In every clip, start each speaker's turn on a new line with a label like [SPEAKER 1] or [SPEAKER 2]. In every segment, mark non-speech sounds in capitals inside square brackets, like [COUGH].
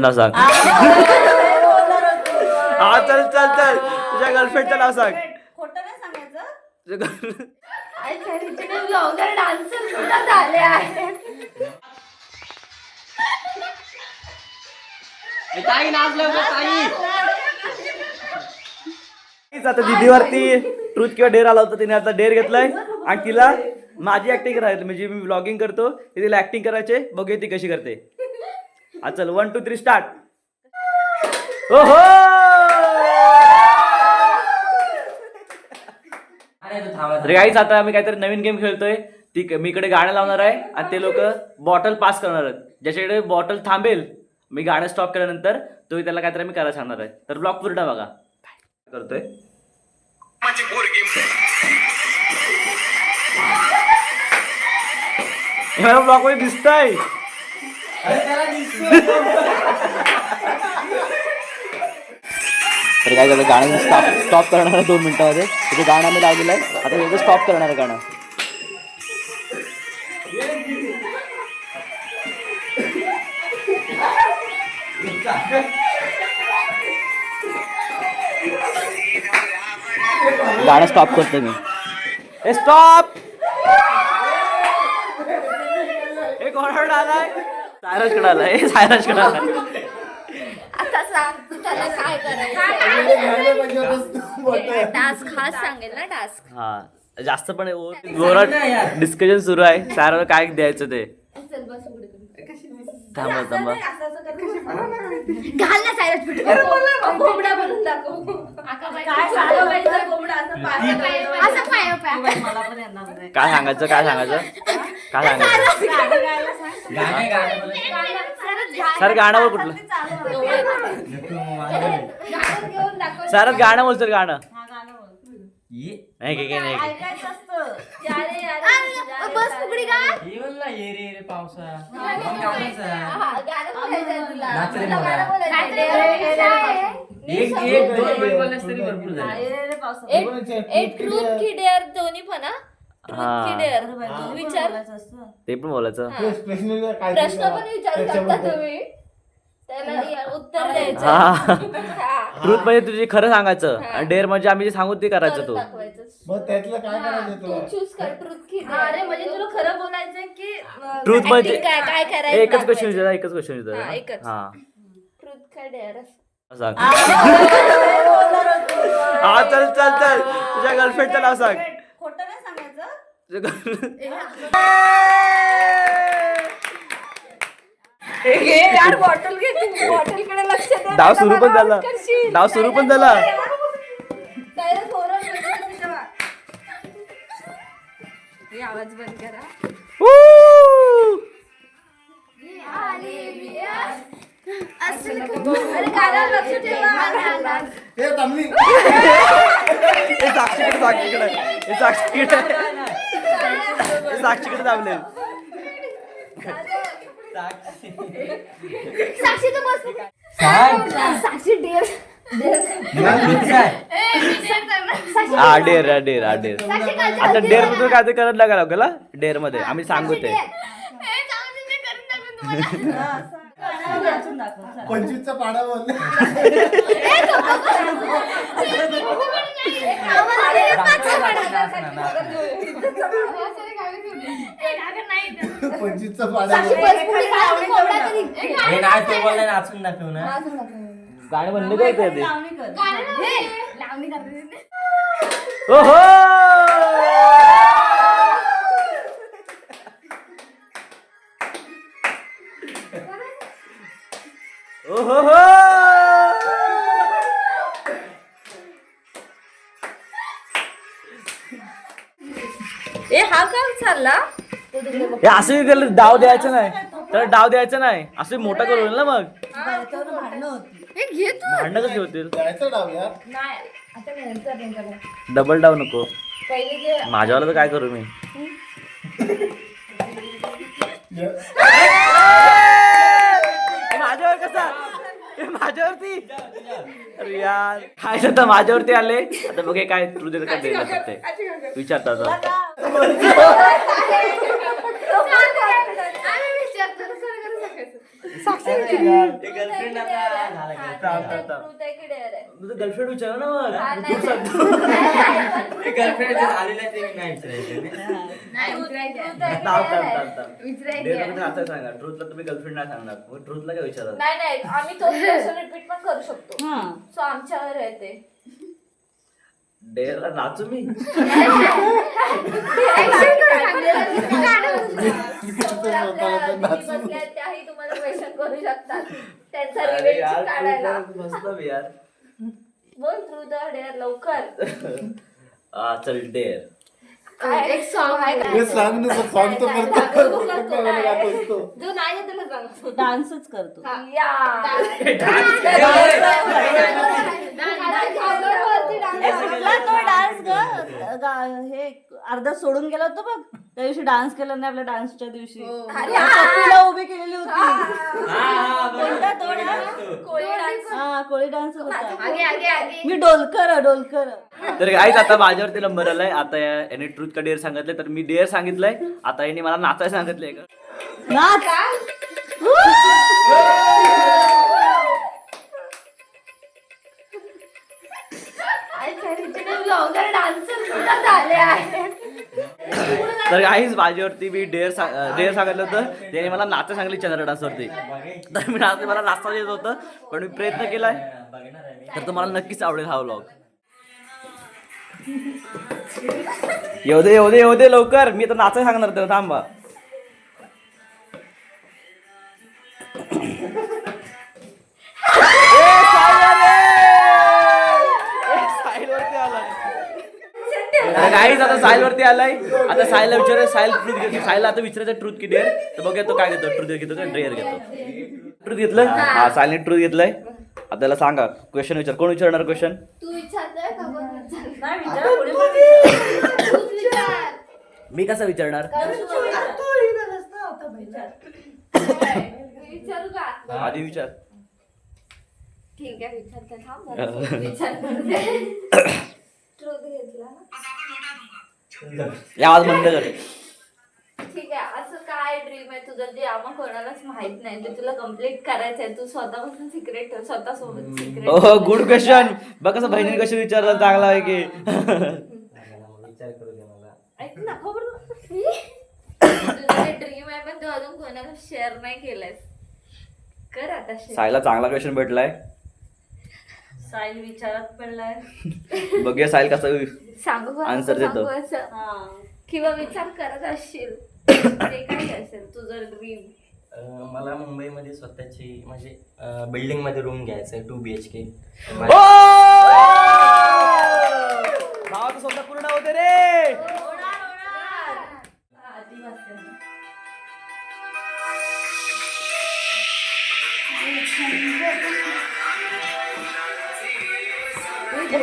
[SPEAKER 1] नाव सांग. [LAUGHS] हा चल चल चल. तुझ्या गर्लफ्रेंडचं नाव सांग.
[SPEAKER 2] खोटं नाही सांगायचं.
[SPEAKER 1] तुझ्या girl-
[SPEAKER 3] ब्लॉगर डान्सर सुद्धा झाले आहे
[SPEAKER 1] तीच आता दीदीवरती ट्रूथ किंवा डेअर आला होता तिने आता डेअर घेतलाय. आणि तिला माझी ऍक्टिंग करायची म्हणजे मी व्लॉगिंग करतो ते तिला ऍक्टिंग करायचे बघूया ती कशी करते. हा चल वन टू थ्री स्टार्ट हो हो तर काहीच आता. आम्ही काहीतरी नवीन गेम खेळतोय. ती मी इकडे गाणं लावणार आहे आणि ते लोक बॉटल पास करणार आहेत. ज्याच्याकडे बॉटल थांबेल मी गाणं स्टॉप केल्यानंतर तो त्याला काहीतरी मी करायला सांगणार आहे. तर ब्लॉक पूर्ण बघा. काय करतोय ब्लॉकमध्ये दिसतंय. तर काय झालं गाणं स्टॉप स्टॉप करणार आहे दोन मिनिटामध्ये. तिथे गाणं आम्ही लावलेलं आहे आता त्याचं स्टॉप करणार आहे गाणं. गाणं स्टॉप करतो मी. हे स्टॉप हे कोणाकडे आलाय. सायराजकडे आलाय हे सायराजकडे आलाय
[SPEAKER 3] आता सांग तू त्याला काय करायचं? टास्क हाच सांगेल ना टास्क
[SPEAKER 1] हा जास्त पण जोरात डिस्कशन सुरू आहे. सायराला काय द्यायचं ते. थांबा थांबा
[SPEAKER 2] असं असं कर
[SPEAKER 3] घाल ना कोंबडा बनून दाखव.
[SPEAKER 2] असं
[SPEAKER 1] काय सांगायचं काय सांगायचं? [LAUGHS] काय सर गाणं बोल. कुठलं सर गाणं बोल. सर गाणं.
[SPEAKER 2] हा गाणं बोल.
[SPEAKER 1] नाही काय काय नाही
[SPEAKER 3] बस फुगडी का एक ट्रूथ की डेअर दोन्ही पण हा
[SPEAKER 1] हा.
[SPEAKER 3] तू विचार
[SPEAKER 1] पण बोलायचं.
[SPEAKER 3] प्रश्न पण विचारू तुम्ही. त्याला उत्तर द्यायचं.
[SPEAKER 1] हा. ट्रूथ म्हणजे तुझी खरं सांगायचं आणि डेअर म्हणजे आम्ही जे सांगू ते करायचं
[SPEAKER 3] करून
[SPEAKER 1] तू.
[SPEAKER 3] दाखवायचं.
[SPEAKER 4] मग त्यातलं काय
[SPEAKER 3] हा,
[SPEAKER 4] करायचं
[SPEAKER 3] तू
[SPEAKER 4] तुला
[SPEAKER 3] चूज कर ट्रूथ की
[SPEAKER 2] हा, अरे म्हणजे तुला खरं बोलायचंय की अं,
[SPEAKER 1] ट्रूथ
[SPEAKER 3] Acting
[SPEAKER 1] म्हणजे
[SPEAKER 3] काय काय करायचं
[SPEAKER 1] एकच क्वेश्चन विचारा एकच क्वेश्चन
[SPEAKER 3] हा,
[SPEAKER 1] विचारा
[SPEAKER 3] एकच.
[SPEAKER 1] हा.
[SPEAKER 3] ट्रूथ डेअर
[SPEAKER 1] सांग. हा. चल चल चल. तुझ्या गर्लफ्रेंडचं नाव सांग. डाव सुरू पण झाला. डाव सुरू पण झाला.
[SPEAKER 3] हे आवाज बंद करा.
[SPEAKER 4] हे
[SPEAKER 1] हे [LAUGHS] साक्षीकडे साक्षीकडे हे साक्षीकडे [LAUGHS] साक्षीकडे दाबले
[SPEAKER 3] साक्षी तर बस. साक्षी डेअर
[SPEAKER 1] हा डेर हा डेर हा डेर आता डेरमध्ये काय ते करत लागायला लागला? डेरमध्ये. आम्ही सांगू ते. [LAUGHS]
[SPEAKER 5] हे नाही. तो बोलला नाचून दाखव ना.
[SPEAKER 1] गाणे काय
[SPEAKER 2] लावणी कर
[SPEAKER 3] लावणी करते.
[SPEAKER 1] ओहो! ओहो
[SPEAKER 3] ए हा का चालला
[SPEAKER 1] हे असं त्याला डाव द्यायचं नाही. त्याला डाव द्यायचं नाही. असं मोठा करू ना मग.
[SPEAKER 2] भांडणं होती
[SPEAKER 3] हे घे तू.
[SPEAKER 1] भांडणं कशी होतील?
[SPEAKER 4] जायचं डाव यार.
[SPEAKER 3] नाही. आता नंतर नंतर
[SPEAKER 1] डबल डाव नको.
[SPEAKER 3] पहिले जे
[SPEAKER 1] माझ्यावाला तर काय करू मी [LAUGHS] माझ्यावर कसा हे माझ्यावरती अरे यार. काय तर माझ्यावरती आले. आता बघे काय तू देत काय द्यायला शकते विचारता
[SPEAKER 5] गर्लफ्रेंड आता.
[SPEAKER 1] तुझं गर्लफ्रेंड विचार ना मग.
[SPEAKER 5] गर्लफ्रेंड [LAUGHS] झालेलं आहे ते मी नाही विचारायचं.
[SPEAKER 1] थांब, थांब, थांब, थांब. Dare मध्ये आता सांगा ट्रूथला तुम्ही गर्लफ्रेंड नाही सांगणार. मग ट्रूथला काय विचाराल
[SPEAKER 3] नाही नाही. आम्ही तो रिपीट पण करू शकतो.
[SPEAKER 2] हा.
[SPEAKER 3] सो आमच्यावर आहे ते.
[SPEAKER 1] नाचू मी.
[SPEAKER 3] आहेत, त्याही तुम्हाला क्वेश्चन करू शकतात त्यांचा
[SPEAKER 1] अरे
[SPEAKER 3] रिवेंज
[SPEAKER 1] यार
[SPEAKER 3] काढायला.
[SPEAKER 1] tru तर मस्त बे यार.
[SPEAKER 3] बोल थ्रू द डेअर लवकर.
[SPEAKER 1] हा चल डेअर.
[SPEAKER 3] काय? एक सॉन्ग आहे.
[SPEAKER 4] हे सांग ना सॉंग तो करतो
[SPEAKER 3] दाखवू का तो
[SPEAKER 4] मला
[SPEAKER 3] काय?
[SPEAKER 4] दाखवतो.
[SPEAKER 3] जो नाही आहे त्याला सांग.
[SPEAKER 2] डान्सच करतो. कुठला तो डान्स ग? गा- हे अर्धा सोडून गेला होता बघ. त्या दिवशी डान्स केला नाही आपल्या डान्सच्या दिवशी. कपिला उभी केलेली होती. कोणता तो डान्स? हा कोळी डान्स होता. मी डोलकर डोलकर.
[SPEAKER 1] तर काहीच आता माझ्यावरती नंबर आलाय. आता या- याने ट्रूथ का डेअर सांगितलंय तर मी डेअर सांगितलंय. आता याने मला नाचायला सांगितलंय.
[SPEAKER 2] नाच.
[SPEAKER 1] तर काहीच बाजीवरती मी डेअर डेअर सांगितलं होतं. त्याने मला नाचं सांगली चंद्र डान्सवरती. तर मी नाच मला नाचता येत होतं पण मी प्रयत्न केलाय. तर तुम्हाला नक्कीच आवडेल हा व्लॉग येऊ दे येऊ दे येऊ दे लवकर. मी तर नाच सांगणार त्याला थांबा. काहीच आता साहिल वरती आलाय. आता साहिलला विचार साहिल ट्रूथ घेतो साहिलला आता विचारायचं ट्रूथ की डेअर तर बघूया तो काय घेतो ट्रूथ घेतो का? डेअर घेतो ट्रूथ घेतलं? हा. साहिलने ट्रूथ घेतलंय. आता त्याला सांगा. क्वेश्चन विचार. कोण विचारणार क्वेश्चन. मी कसं विचारणार?
[SPEAKER 3] मी विचारू का?
[SPEAKER 1] आधी विचार.
[SPEAKER 3] ठीक आहे विचारते थांब. जरा. विचार करते ट्रूथ घेतला ना?
[SPEAKER 1] या आवाज बंद कर.
[SPEAKER 3] ठीक आहे असं काय ड्रीम आहे तुझं? जे आम्हा कोणालाच माहीत नाही ते तुला कंप्लीट करायचं आहे तू स्वतःपासून सिक्रेट ठेव स्वतः सोबत सिक्रेट
[SPEAKER 1] हो गुड क्वेश्चन बघ कसं बहिणीने कशी विचारलं चांगला आहे की.
[SPEAKER 5] विचार करू दे मला
[SPEAKER 2] ऐक ना खबर
[SPEAKER 3] तुझं ड्रीम आहे पण तू अजून कोणाला शेअर नाही केलंयस. कर आता
[SPEAKER 1] सायला चांगला क्वेश्चन भेटलाय.
[SPEAKER 2] साईल विचारात पडलाय. [LAUGHS]
[SPEAKER 1] बघूया साहिल कसं
[SPEAKER 3] सांगू का?
[SPEAKER 1] Answer
[SPEAKER 3] नको
[SPEAKER 1] देतो.
[SPEAKER 3] सांगू असं?
[SPEAKER 2] हा.
[SPEAKER 3] किंवा विचार करत असशील. [COUGHS] ते काही असेल तुझं ड्रीम
[SPEAKER 5] अं, मला मुंबईमध्ये स्वतःची म्हणजे बिल्डिंगमध्ये रूम घ्यायचं आहे टू बी एच के
[SPEAKER 1] ओ! भावाचं स्वप्न पूर्ण होते रे.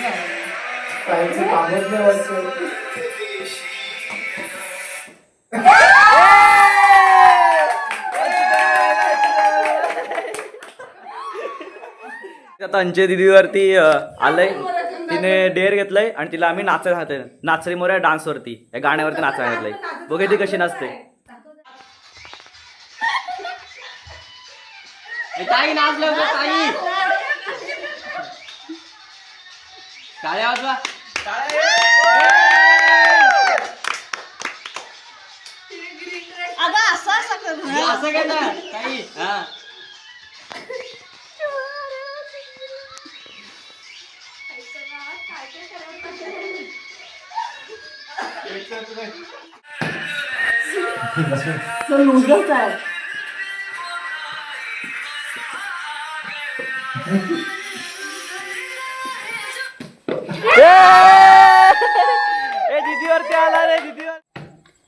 [SPEAKER 4] काय
[SPEAKER 2] काय
[SPEAKER 4] नाही वाटतं.
[SPEAKER 1] आता अंचे दीदीवरती आलंय. तिने डेअर घेतलंय आणि तिला आम्ही नाचायला सांगतोय नाचरी मोऱ्या डान्सवरती. या गाण्यावरती नाचायला सांगितलंय बघे ती कशी नाचते. ताई नाचलं ताई. टाळ्या वाजवा.
[SPEAKER 2] अगं असं असं कर.
[SPEAKER 1] असं काय ना ताई. हा.
[SPEAKER 2] तो आहे.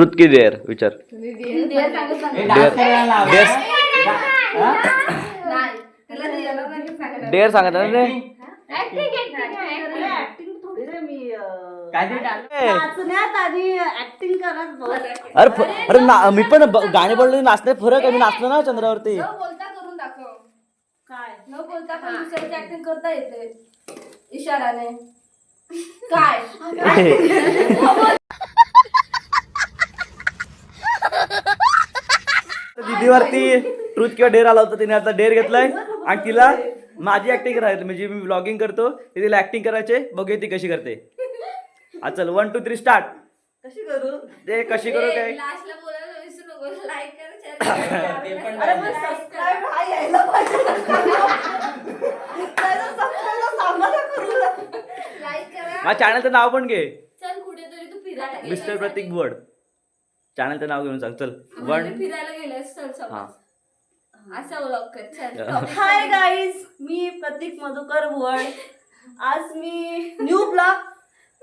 [SPEAKER 1] ट्रुथ की डेअर विचार डेअर सांगत ना रे. अरे फ- अरे ना- मी पण ब- गाणी बोलले नाचण्यात फरक आहे मी नाचलो ना चंद्रावरती.
[SPEAKER 3] न बोलता करून दाखव.
[SPEAKER 2] काय?
[SPEAKER 3] न बोलता पण दुसऱ्याची ऍक्टिंग करता येते इशाराने. काय? [LAUGHS] [LAUGHS]
[SPEAKER 1] दीदीवरती ट्रूथ किंवा डेअर आला होता तिने आता डेअर घेतलाय. आणि तिला माझी ऍक्टिंग करायची म्हणजे मी व्लॉगिंग करतो ते तिला ऍक्टिंग करायचे बघूया ती कशी करते. हा चल वन टू थ्री स्टार्ट
[SPEAKER 2] कशी करू?
[SPEAKER 1] ते कशी करू काय? [LAUGHS]
[SPEAKER 2] हा
[SPEAKER 1] हा चॅनलचं नाव पण घे.
[SPEAKER 3] चल कुठेतरी तू फिरायला गेलास
[SPEAKER 1] मिस्टर प्रतीक वर्ड चॅनलचं नाव घेऊन सांग चल. वन
[SPEAKER 3] फिरायला गेलास चल
[SPEAKER 1] हा.
[SPEAKER 3] असा व्लॉग कर चल. Topic
[SPEAKER 2] hi. गाईज मी प्रतीक मधुकर भुवड आज मी न्यू ब्लॉग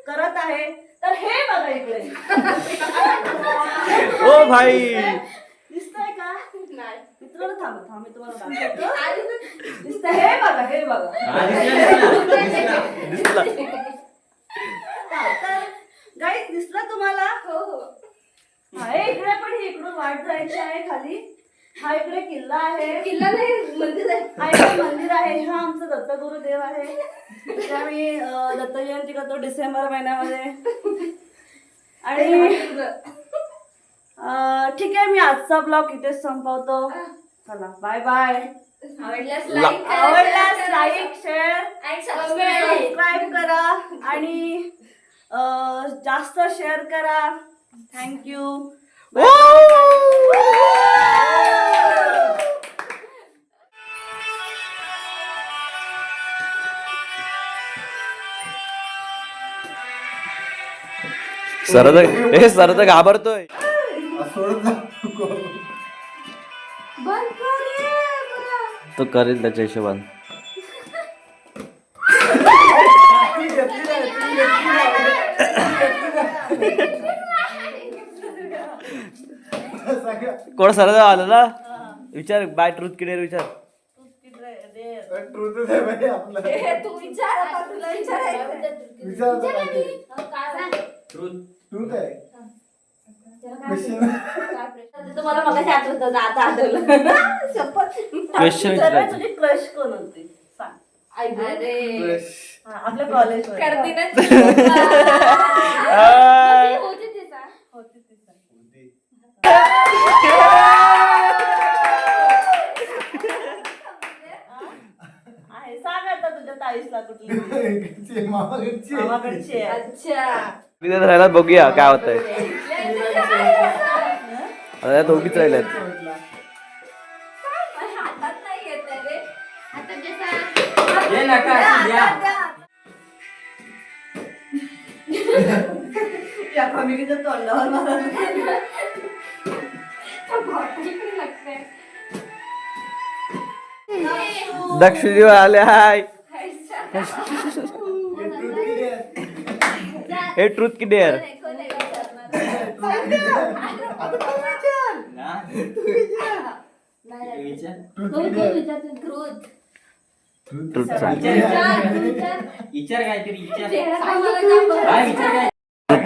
[SPEAKER 2] करत आहे. तर हे बघा इकडे.
[SPEAKER 1] ओ भाई.
[SPEAKER 2] दिसतंय का?
[SPEAKER 3] नाही.
[SPEAKER 2] मित्रांनो थांबा थांबा मी तुम्हाला दिसतंय. हे बघा हे बघा.
[SPEAKER 1] दिसला
[SPEAKER 2] तर गाईज दिसलं तुम्हाला?
[SPEAKER 3] हो हो.
[SPEAKER 2] हा इकडे पण हे इकडून वाट जायची आहे खाली. हा इकडे किल्ला आहे.
[SPEAKER 3] किल्ला नाही मंदिर आहे.
[SPEAKER 2] हा इकडे मंदिर आहे. हा आमचा दत्तगुरु देव आहे. इथे आम्ही अं, दत्त जयंती करतो डिसेंबर महिन्यामध्ये. आणि अं, ठीक आहे मी आजचा ब्लॉग इथेच संपवतो. चला बाय बाय
[SPEAKER 3] आवडल्यास लाईक करा
[SPEAKER 2] आवडल्यास
[SPEAKER 3] share
[SPEAKER 2] like share
[SPEAKER 3] subscribe.
[SPEAKER 2] Subscribe करा. आणि अं, जास्त शेअर करा. थँक्यू
[SPEAKER 1] सर हे सर तर घाबरतोय. तो करेल त्याच्या हिशोबान [LAUGHS] [LAUGHS]
[SPEAKER 4] ती घेतली नाही, ती घेतली नाही. सगळं.
[SPEAKER 1] कोण सर आलं ना? विचार बाय ट्रूथ किडेर विचार.
[SPEAKER 4] ट्रूथच आहे बाई आपलं.
[SPEAKER 3] हे विचार.
[SPEAKER 4] ट्रूथ आहे.
[SPEAKER 2] तुम्हाला मगाशी आठवत होतं, आता आठवलं. शपथ.
[SPEAKER 1] Question विचारायचं.
[SPEAKER 2] तुझी? क्रश कोण होती? सांग. ऐक
[SPEAKER 3] अरे.
[SPEAKER 4] Fresh.
[SPEAKER 2] हा, आपल्या कॉलेज
[SPEAKER 3] करते ना. [LAUGHS] [LAUGHS] होती.
[SPEAKER 2] आहे सांग आता तुझ्या ताईसला कुठली
[SPEAKER 4] इकडची आहे, मामाकडची आहे.
[SPEAKER 2] मामाकडची आहे.
[SPEAKER 3] अच्छा.
[SPEAKER 1] तिथे राहिला बघूया काय होतंय. आता दोघीच राहिल्यात.
[SPEAKER 4] म्हटलं.
[SPEAKER 3] हातात नाही येत आहे रे आता जे सांग
[SPEAKER 5] ये नका या
[SPEAKER 2] या फॅमिलीच्या तोंडावर मला [LAUGHS]
[SPEAKER 1] दक्षिणी आले हाय.
[SPEAKER 4] हे
[SPEAKER 1] ट्रूथ की डेअर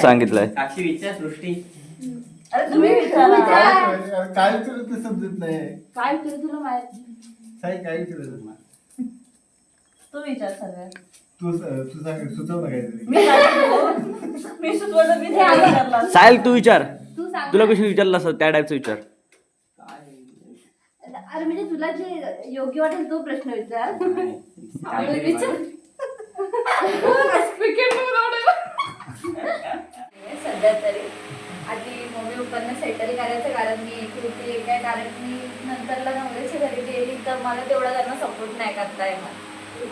[SPEAKER 1] सांगितलंय.
[SPEAKER 5] साक्षी विचार सृष्टी.
[SPEAKER 2] अरे तुम्ही विचारा.
[SPEAKER 4] काय काय विचारत ते समजत नाही.
[SPEAKER 3] काय केलं तुला माहिती
[SPEAKER 4] काय काय विचारत.
[SPEAKER 2] तू विचार सगळ्यात
[SPEAKER 4] तू तू सांग सुचव ना काहीतरी?
[SPEAKER 2] मी काय करू? मी सुचवलं मी नाही विचारला
[SPEAKER 1] साहिल तू विचार.
[SPEAKER 3] तू सांग.
[SPEAKER 1] तुला कशी विचारलं असं त्या टाईपचं विचार.
[SPEAKER 3] अरे म्हणजे तुला जे योग्य वाटेल तो प्रश्न विचार. विचार. [LAUGHS] [LAUGHS] सध्या तरी. आधी मम्मी पप्पांना सेटल करायचं कारण मी इथे होती काय? कारण मी नंतरला नवऱ्याच्या घरी गेली तर मला तेवढा त्यांना सपोर्ट नाही करता येणार.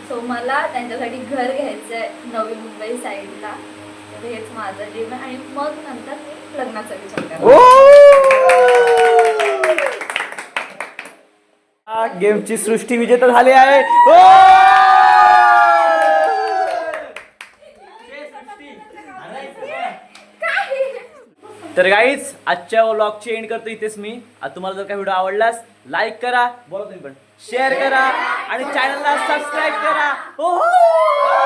[SPEAKER 3] सो मला त्यांच्यासाठी घर घ्यायचं आहे नवी मुंबई साईडला तर हेच माझं ड्रीम आहे. आणि मग नंतर मी लग्नाचा विचार करणार.
[SPEAKER 1] गेमची सृष्टी विजेता झाली आहे. तर काहीच आजच्या व्लॉगची एंड करतो इथेच मी. आता तुम्हाला जर का व्हिडिओ आवडलास लाईक करा बोला तुम्ही पण. शेअर करा आणि चॅनलला सबस्क्राईब करा. हो! हो!